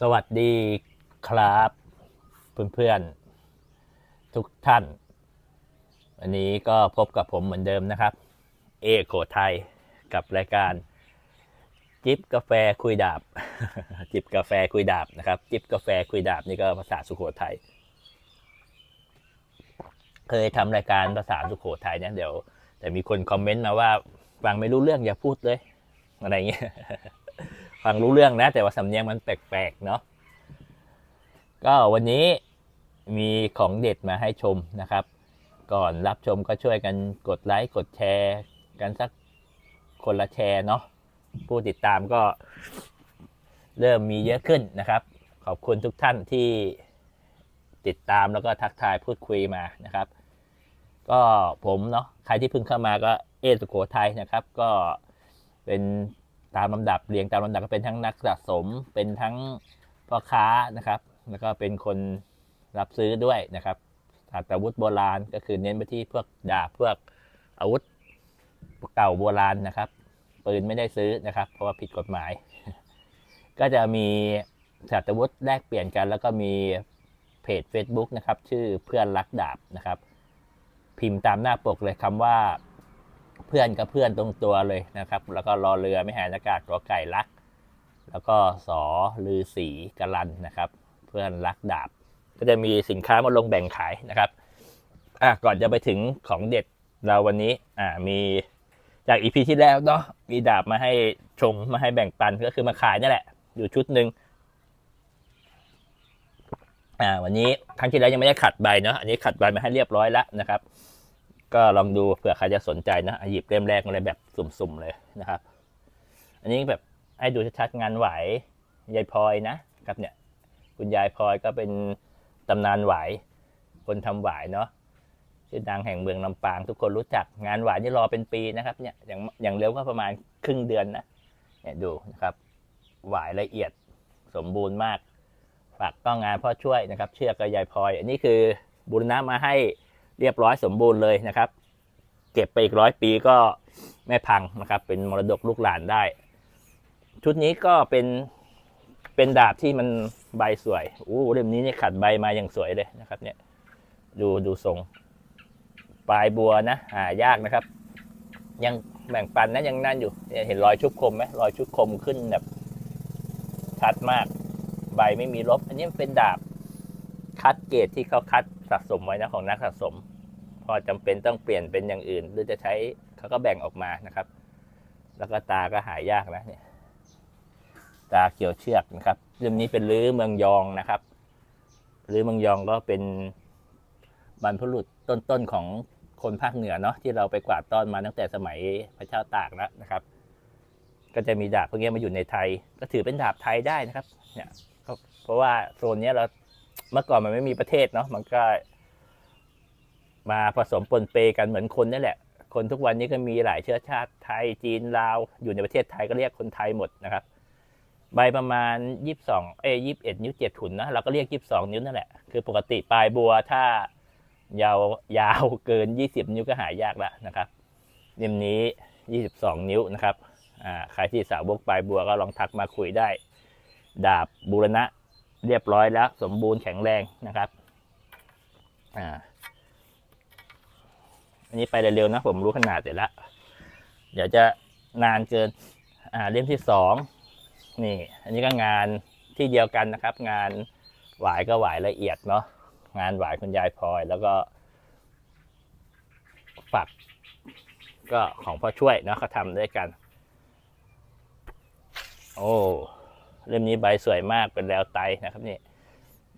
สวัสดีครับเพื่อนๆทุกท่าน วันนี้ก็พบกับผมเหมือนเดิมนะครับ เอโกไทยกับรายการ จิบกาแฟคุยดาบ จิบกาแฟคุยดาบนะครับ จิบกาแฟคุยดาบนี่ก็ภาษาสุโขทัยเคยทำรายการภาษาสุโขทัยเนี่ยเดี๋ยว แต่มีคนคอมเมนต์มาว่าฟังไม่รู้เรื่องอย่าพูดเลย อะไรเงี้ย ฟังรู้เรื่องนะ แต่ว่าสำเนียงมันแปลกๆเนาะก็วันนี้มีของเด็ดมาให้ชมนะครับ ก่อนรับชมก็ช่วยกันกดไลค์กดแชร์ กันสักคนละแชร์เนาะผู้ติดตามก็เริ่มมีเยอะขึ้นนะครับ ขอบคุณทุกท่านที่ติดตามแล้วก็ทักทายพูดคุยมานะครับ ก็ผมเนาะใครที่เพิ่งเข้ามาก็เอสุโขทัยนะครับ ก็เป็น ตามลำดับเรียงตามลำดับก็เป็นทั้งนักสะสม เป็นทั้งพ่อค้านะครับ แล้วก็เป็นคนรับซื้อด้วยนะครับศาสตราวุธโบราณก็คือเน้นไปที่พวกดาบพวกอาวุธเก่าโบราณนะครับ ปืนไม่ได้ซื้อนะครับ เพราะว่าผิดกฎหมาย ก็จะมีศาสตราวุธแลกเปลี่ยนกัน แล้วก็มีเพจ Facebook นะครับ ชื่อเพื่อนรักดาบนะครับ พิมพ์ตามหน้าปกเลยคำว่า เพื่อนกับเพื่อนตรงตัวเลยนะครับ แล้วก็รอเรือไม่หายอากาศตัวไก่รัก แล้วก็สอลือสีกะลันนะครับ เพื่อนรักดาบ ก็จะมีสินค้ามาลงแบ่งขายนะครับอะก่อนจะไปถึงของเด็ดเราวันนี้อ่ามีจากอีพีที่แล้วเนาะมีดาบมาให้ชมมาให้แบ่งปันก็คือมาขายนี่แหละ อยู่ชุดหนึ่งอ่าวันนี้ครั้งที่แล้วยังไม่ได้ขัดใบเนาะอันนี้ขัดใบมาให้เรียบร้อยแล้วนะครับ ก็ลองดูเผื่อใครจะสนใจนะอะหยิบเล่มแรกมาเลยแบบสุ่มๆเลยนะครับ อันนี้แบบให้ดูชัดๆงานไหวยายพลอยนะครับเนี่ย คุณยายพลอยก็เป็นตำนานไหวคนทำหวเนาะชื่อดังแห่งเมืองลำปางทุกคนรู้จักงานไหวนี่รอเป็นปีนะครับเนี่ยอย่างอย่างเร็วก็ประมาณครึ่งเดือนนะเนี่ยดูนะครับหวายละเอียดสมบูรณ์มากฝากต้องงานพ่อช่วยนะครับ เชือกกับยายพลอย อันนี้คือบูรณะมาให้ เรียบร้อยสมบูรณ์เลยนะครับ เก็บไปอีกร้อยปีก็ไม่พังนะครับ เป็นมรดกลูกหลานได้ ชุดนี้ก็เป็นเป็นดาบที่มันใบสวยอู้เล่มนี้เนี่ยขัดใบมาอย่างสวยเลยนะครับ เนี่ย ดูดูทรงปลายบัวนะหายากนะครับ ยังแบ่งปันนะยังนั่นอยู่เห็นรอยชุบคมไหมรอยชุบคมขึ้นแบบชัดมาก ใบไม่มีลบ อันนี้เป็นดาบ คัดเกรดที่เขาคัดสะสมไว้นะของนักสะสม พอจำเป็นต้องเปลี่ยนเป็นอย่างอื่น หรือจะใช้เขาก็แบ่งออกมานะครับ แล้วก็ตาก็หายากนะเนี่ยตาเขียวเชือกนะครับเรื่องนี้เป็นลื้อเมืองยองนะครับลื้อเมืองยองก็เป็นบรรพบุรุษต้นๆของคนภาคเหนือเนาะที่เราไปกวาดต้อนมาตั้งแต่สมัยพระเจ้าตากแล้วนะครับ ก็จะมีดาบพวกนี้มาอยู่ในไทย ก็ถือเป็นดาบไทยได้นะครับเนี่ยเพราะว่าโซนนี้เรา เมื่อก่อนมันไม่มีประเทศเนาะมันก็ มาผสมปนเปกันเหมือนคนนี่แหละ คนทุกวันนี้ก็มีหลายเชื้อชาติไทยจีนลาวอยู่ในประเทศไทยก็เรียกคนไทยหมดนะครับ ใบประมาณยี่สิบสองเอ้ยี่สิบเอ็ดนิ้วเจ็ดถุนนะเราก็เรียกยี่สิบสองนิ้วนั่นแหละคือปกติปลายบัวถ้ายาวยาวเกินยี่สิบนิ้วก็หายากแล้วนะครับเล่มนี้ยี่สิบสองนิ้วนะครับใครที่สาวกปลายบัวก็ลองทักมาคุยได้ ดาบบูรณะ เรียบร้อยแล้ว สมบูรณ์แข็งแรงนะครับ อ่า อันนี้ไปเร็วๆนะ ผมรู้ขนาดเสร็จแล้ว เดี๋ยวจะนานเกิน อ่าเล่มที่สองนี่ อันนี้ก็งานที่เดียวกันนะครับ งานหวายก็หวายละเอียดเนาะงานหวายคุณยายพลอย แล้วก็ฝักก็ของพ่อช่วยเนาะเขาทำด้วยกัน โอ้ เล่มนี้ใบสวยมากเป็นแล้วไตนะครับนี่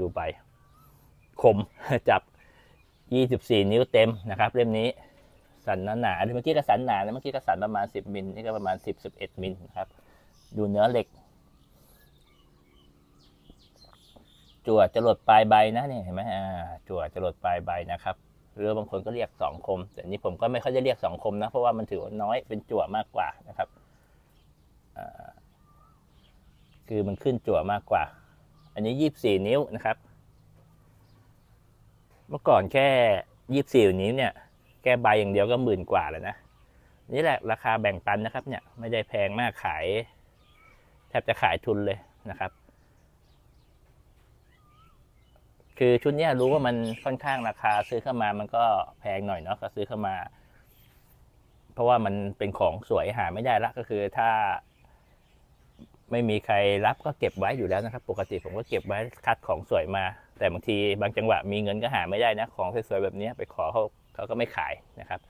ดูใบคมจับ 24 นิ้วเต็มนะครับเล่มนี้สันหนาๆเมื่อกี้ก็สันหนาเมื่อกี้ก็สันประมาณ 10มิลนี่ก็ประมาณ 10-11มิลนะครับ ดูเนื้อเหล็ก จั่วจรดปลายใบนะนี่เห็นไหมอ่าจั่วจรดปลายใบนะครับหรือบางคนก็เรียกสองคม แต่นี่ผมก็ไม่ค่อยจะเรียกสองคมนะ เพราะว่ามันถือว่าน้อยเป็นจั่วมากกว่านะครับอ่า คือมันขึ้นจั่วมากกว่า อันนี้ยี่สี่นิ้วนะครับ เมื่อก่อนแค่ยี่สี่นิ้วเนี่ยแก้ใบอย่างเดียวก็หมื่นกว่าแล้วนะ นี่แหละราคาแบ่งปันนะครับ เนี่ยไม่ได้แพงมากขายแทบจะขายทุนเลยนะครับ คือชุดนี้รู้ว่ามันค่อนข้างราคาซื้อเข้ามามันก็แพงหน่อยเนาะก็ซื้อเข้ามา เพราะว่ามันเป็นของสวยหาไม่ได้ละก็คือถ้า ไม่มีใครรับก็เก็บไว้อยู่แล้วนะครับ ปกติผมก็เก็บไว้คัดของสวยมา แต่บางทีบางจังหวะมีเงินก็หาไม่ได้นะ ของสวยๆแบบนี้ไปขอเขาเขาก็ไม่ขายนะครับ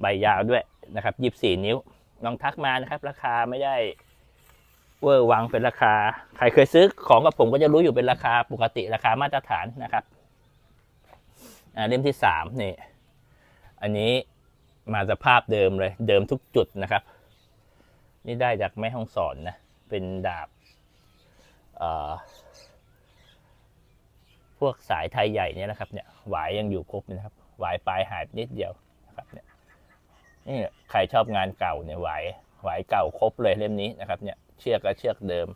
ใบยาวด้วยนะครับยี่สี่นิ้วลองทักมานะครับ ราคาไม่ได้เวอร์วังเป็นราคา ใครเคยซื้อของกับผมก็จะรู้อยู่เป็นราคาปกติราคามาตรฐานนะครับอ่าเล่มที่สามนี่ อันนี้มาสภาพเดิมเลย เดิมทุกจุดนะครับ นี่ได้จากแม่ห้องสอนนะ เป็นดาบพวกสายไทยใหญ่เนี่ยนะครับเนี่ยหวายยังอยู่ครบนะครับหวายปลายหายนิดเดียวนะครับเนี่ยนี่ใครชอบงานเก่าเนี่ยหวายหวายเก่าครบเลยเล่มนี้นะครับเนี่ยเชือกก็เชือกเดิม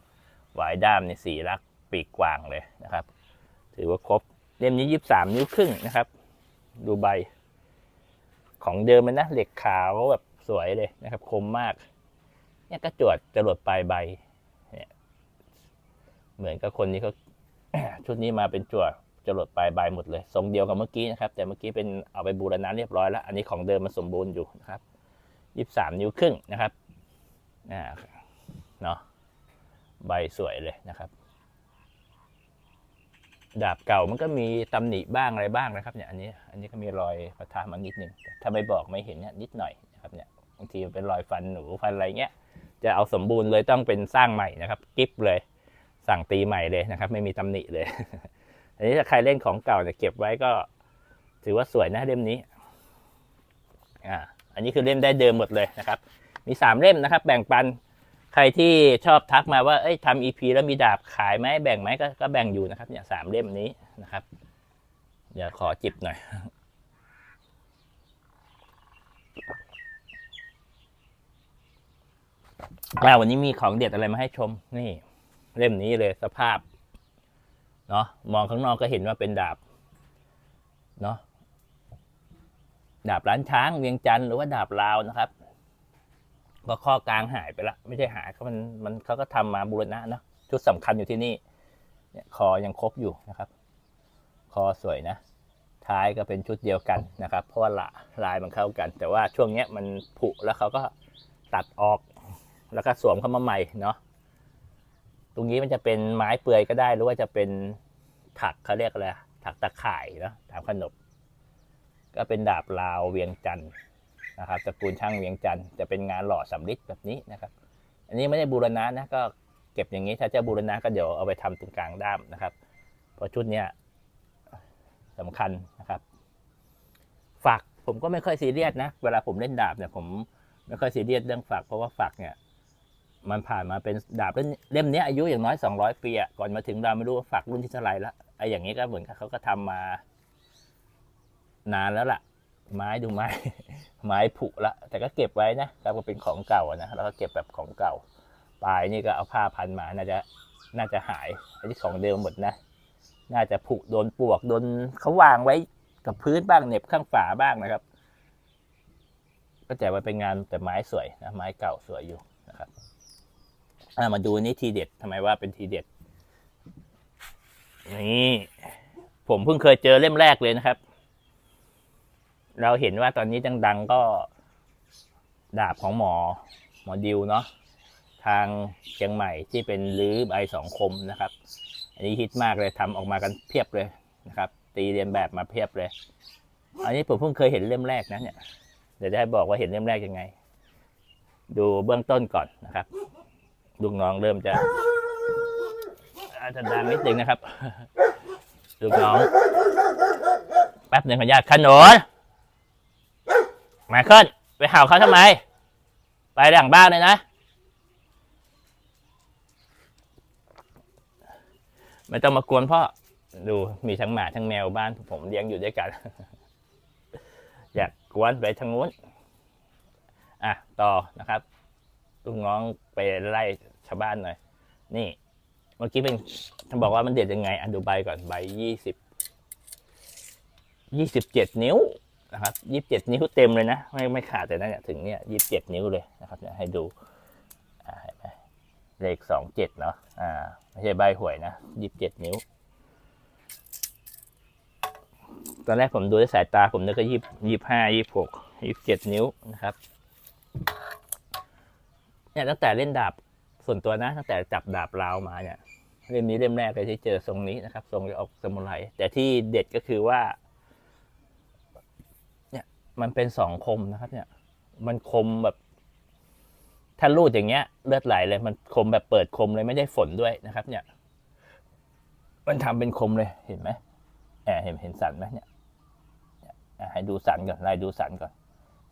หวายด้ามในสีลักษณ์ปีกกว้างเลยนะครับ ถือว่าครบเล่มนี้ยี่สามนิ้วครึ่งนะครับ ดูใบ ของเดิมมันนะเหล็กขาวแบบสวยเลยนะครับ คมมาก เนี่ยก็จวดจรวดปลายใบ เหมือนกับคนนี้เขาชุดนี้มาเป็นจวดจรวดปลายใบหมดเลยทรงเดียวกับเมื่อกี้นะครับ แต่เมื่อกี้เป็นเอาไปบูรณะเรียบร้อยแล้ว อันนี้ของเดิมมันสมบูรณ์อยู่นะครับยี่สามนิ้วครึ่งนะครับอ่าเนาะใบสวยเลยนะครับ ดาบเก่ามันก็มีตำหนิบ้างอะไรบ้างนะครับเนี่ยอันนี้อันนี้ก็มีรอยประทามานิดนึงถ้าไม่บอกไม่เห็นเนี่ยนิดหน่อยนะครับเนี่ยบางทีมันเป็นรอยฟันหนูฟันอะไรเงี้ยจะเอาสมบูรณ์เลยต้องเป็นสร้างใหม่นะครับ กิฟเลย สั่งตีใหม่เลยนะครับ ไม่มีตำหนิเลย อันนี้ถ้าใครเล่นของเก่าเนี่ยเก็บไว้ก็ ถือว่าสวยนะเล่มนี้ อ่า อันนี้คือเล่มได้เดิมหมดเลยนะครับ มีสามเล่มนะครับ แบ่งปันใครที่ชอบทักมาว่าเอ้ยทำอีพีแล้วมีดาบขายไหมแบ่งไหมก็ก็แบ่งอยู่นะครับ เนี่ยสามเล่มนี้นะครับ เดี๋ยวขอจิบหน่อยอ่าวันนี้มีของเด็ดอะไรมาให้ชมนี่ เล่มนี้เลยสภาพเนาะมองข้างนอกก็เห็นว่าเป็นดาบเนาะดาบร้านช้างเวียงจันทร์หรือว่าดาบลาวนะครับก็ข้อกลางหายไปละไม่ใช่หายเขามันมันเขาก็ทำมาบูรณะเนาะชุดสำคัญอยู่ที่นี่เนี่ยคอยังครบอยู่นะครับ คอสวยนะ ท้ายก็เป็นชุดเดียวกันนะครับ เพราะว่าละลายมันเข้ากัน แต่ว่าช่วงเนี้ยมันผุแล้วเขาก็ตัดออกแล้วก็สวมเข้ามาใหม่เนาะ ตรงนี้มันจะเป็นไม้เปื่อยก็ได้ หรือว่าจะเป็นถักเขาเรียกอะไรถักตะข่ายเนาะตามขนบ ก็เป็นดาบลาวเวียงจันทร์นะครับตระกูลช่างเวียงจันทร์จะเป็นงานหล่อสำริดแบบนี้นะครับ อันนี้ไม่ได้บูรณะนะก็เก็บอย่างนี้ถ้าจะบูรณะก็เดี๋ยวเอาไปทำตรงกลางด้ามนะครับเพราะชุดเนี้ยสำคัญนะครับฝักผมก็ไม่ค่อยซีเรียสนะ เวลาผมเล่นดาบเนี่ยผมไม่ค่อยซีเรียสเรื่องฝักเพราะว่าฝักเนี่ย มันผ่านมาเป็นดาบเล่มนี้อายุอย่างน้อย 200 ปีอะก่อนมาถึงเราไม่รู้ว่าฝักรุ่นที่เท่าไหร่ละไอ้อย่างนี้ก็เหมือนกับเขาก็ทำมา นานแล้วล่ะ ไม้ดูไม้ ไม้ผุละ แต่ก็เก็บไว้นะครับก็เป็นของเก่านะแล้วก็เก็บแบบของเก่า ปลายนี่ก็เอาผ้าพันมาน่าจะน่าจะหายอันนี้ของเดิมหมดนะ น่าจะผุโดนปลวกโดนเขาวางไว้กับพื้นบ้างเน็บข้างฝาบ้างนะครับก็แต่ว่าเป็นงานแต่ไม้สวยนะไม้เก่าสวยอยู่นะครับ มาดูนี่ทีเด็ดทำไมว่าเป็นทีเด็ด นี่ ผมเพิ่งเคยเจอเล่มแรกเลยนะครับ เราเห็นว่าตอนนี้ดังๆก็ดาบของหมอ หมอดิวเนาะทางเชียงใหม่ที่เป็นลื้อใบสองคมนะครับ อันนี้ฮิตมากเลยทำออกมากันเพียบเลยนะครับ ตีเรียนแบบมาเพียบเลย อันนี้ผมเพิ่งเคยเห็นเล่มแรกนะเนี่ยเดี๋ยวจะให้บอกว่าเห็นเล่มแรกยังไง ดูเบื้องต้นก่อนนะครับ ลูกน้องเริ่มจะอาจจะดังนิดนึงนะครับ ลูกน้อง แป๊บหนึ่งขออนุญาตขนนมาขึ้นไปเห่าเขาทำไม ไปหลังบ้านเลยนะ ไม่ต้องมากวนพ่อ ดูมีทั้งหมาทั้งแมวบ้าน ผมเลี้ยงอยู่ด้วยกัน อยากกวนไปทางนู้น อะ ต่อนะครับลูกน้องไปไล่ ชาวบ้านหน่อย นี่ เมื่อกี้เป็นท่านบอกว่ามันเด็ดยังไงอะดูใบก่อนใบยี่สิบยี่สิบเจ็ดนิ้วนะครับยี่สิบเจ็ดนิ้วเต็มเลยนะ ไม่ไม่ขาดแต่นั่นเนี่ยถึงเนี่ยยี่สิบเจ็ดนิ้วเลยนะครับเนี่ยให้ดูอ่าเห็นไหมเลขสองเจ็ดเนาะอ่าไม่ใช่ใบหวยนะยี่สิบเจ็ดนิ้ว ตอนแรกผมดูด้วยสายตาผมนึกว่ายี่ยี่ห้ายี่หกยี่สิบเจ็ดนิ้วนะครับเนี่ยตั้งแต่เล่นดาบ ส่วนตัวนะตั้งแต่จับดาบลาวมาเนี่ยเล่มนี้เล่มแรกเลยที่เจอทรงนี้นะครับทรงจะออกสมุไรแต่ที่เด็ดก็คือว่า เนี่ยมันเป็นสองคมนะครับ เนี่ย มันคมแบบถ้ารูดอย่างเงี้ย เลือดไหลเลย มันคมแบบเปิดคมเลยไม่ได้ฝนด้วยนะครับ เนี่ย มันทำเป็นคมเลยเห็นไหมแอบเห็นเห็นสันไหมเนี่ยให้ดูสันก่อนไล่ดูสันก่อน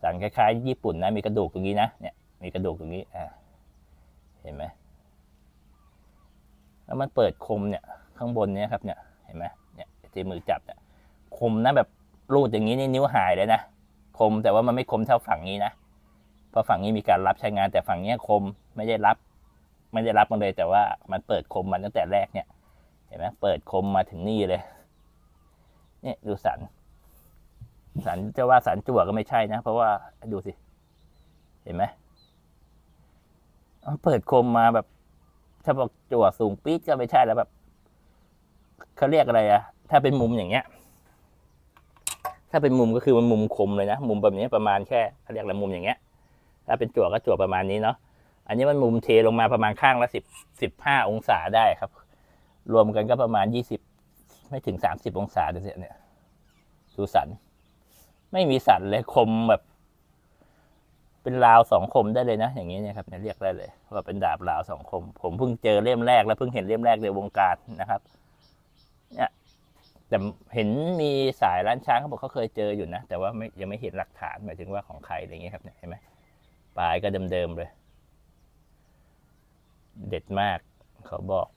สันคล้ายๆญี่ปุ่นนะมีกระดูกตรงนี้นะเนี่ยมีกระดูกตรงนี้อ่า เห็นไหมแล้วมันเปิดคมเนี่ยข้างบนเนี่ยครับเนี่ยเห็นไหมเนี่ยที่มือจับเนี่ยคมนะแบบรูดอย่างนี้นี่นิ้วหายเลยนะคมแต่ว่ามันไม่คมเท่าฝั่งนี้นะเพราะฝั่งนี้มีการรับใช้งานแต่ฝั่งนี้คมไม่ได้รับ ไม่ได้รับมันเลยแต่ว่ามันเปิดคมมันตั้งแต่แรกเนี่ย เห็นไหมเปิดคมมาถึงนี่เลยเนี่ยดูสัน สันจะว่าสันจั่วก็ไม่ใช่นะ เพราะว่าดูสิ เห็นไหม เอาเปิดคมมาแบบถ้าบอกจั่วสูงปี๊ดก็ไม่ใช่แล้วแบบเขาเรียกอะไรอะถ้าเป็นมุมอย่างเงี้ย ถ้าเป็นมุมก็คือมันมุมคมเลยนะมุมแบบนี้ประมาณแค่เขาเรียกอะไรมุมอย่างเงี้ย ถ้าเป็นจั่วก็จั่วประมาณนี้เนาะอันนี้มันมุมเทลงมาประมาณข้างละสิบสิบห้าองศาได้ครับ รวมกันก็ประมาณยี่สิบไม่ถึงสามสิบองศาดูสิเนี่ยดูสัน ไม่มีสันเลยคมแบบ เป็นราวสองคมได้เลยนะ อย่างนี้นี่ยครับเรียกได้เลยว่าเป็นดาบราวสองคม ผมเพิ่งเจอเล่มแรก แล้วเพิ่งเห็นเล่มแรกในวงการนะครับเนี่ยแต่เห็นมีสายร้านช้างเขาบอกเขาเคยเจออยู่นะ แต่ว่าไม่ยังไม่เห็นหลักฐานหมายถึงว่าของใครอะไรอย่างเงี้ยครับเนี่ยเห็นไหมปลายก็เดิมๆเลย เด็ดมากเขาบอก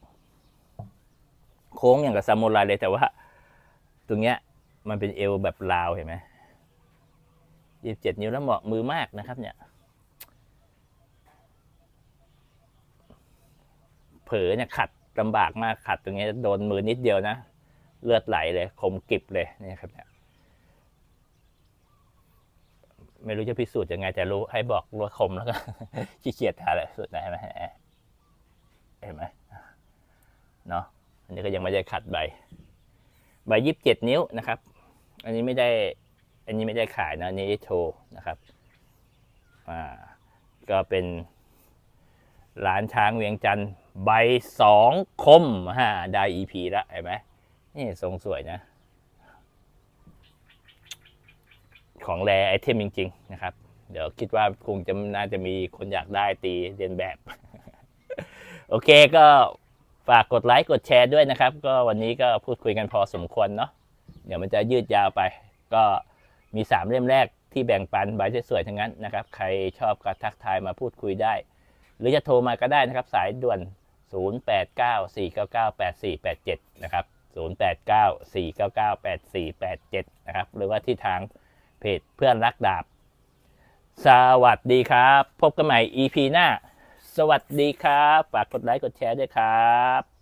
โค้งอย่างกับซามูไรเลยแต่ว่า ตรงเนี้ยมันเป็นเอวแบบลาวเห็นไหม ยี่สิบเจ็ดนิ้วแล้วเหมาะมือมากนะครับเนี่ย เผลอเนี่ยขัดลำบากมากขัดตรงนี้โดนมือนิดเดียวนะ เลือดไหลเลยคมกริบเลยนี่ครับเนี่ยไม่รู้จะพิสูจน์ยังไง แต่รู้ให้บอกว่าคมแล้วก็ขี้เกียจหาอะไรสุดนะเห็นไหมเห็นไหมเนาะอันนี้ก็ยังไม่ได้ขัดใบ ใบยี่สิบเจ็ดนิ้วนะครับ อันนี้ไม่ได้ อันนี้ไม่ได้ขายนะนนี้โชว์นะครับอ่าก็เป็นร้านช้างเวียงจันทร์ใบสองคมฮะได้ EP แล้วเห็นไหมนี่ทรงสวยนะ ของแรไอเทมจริง ๆ นะครับ เดี๋ยวคิดว่าคงจะน่าจะมีคนอยากได้ตีเรียนแบบ โอเคก็ฝากกดไลค์กดแชร์ด้วยนะครับ ก็วันนี้ก็พูดคุยกันพอสมควรเนาะเดี๋ยวมันจะยืดยาวไป ก็ มีสามเล่มแรกที่แบ่งปันใบสวยๆทั้งนั้นนะครับ ใครชอบก็ทักทายมาพูดคุยได้ หรือจะโทรมาก็ได้นะครับ สายด่วน 0894998487 นะครับ 0894998487 นะครับ หรือว่าที่ทางเพจเพื่อนรักดาบ สวัสดีครับ พบกันใหม่ EP หน้า สวัสดีครับ ฝากกดไลค์กดแชร์ด้วยครับ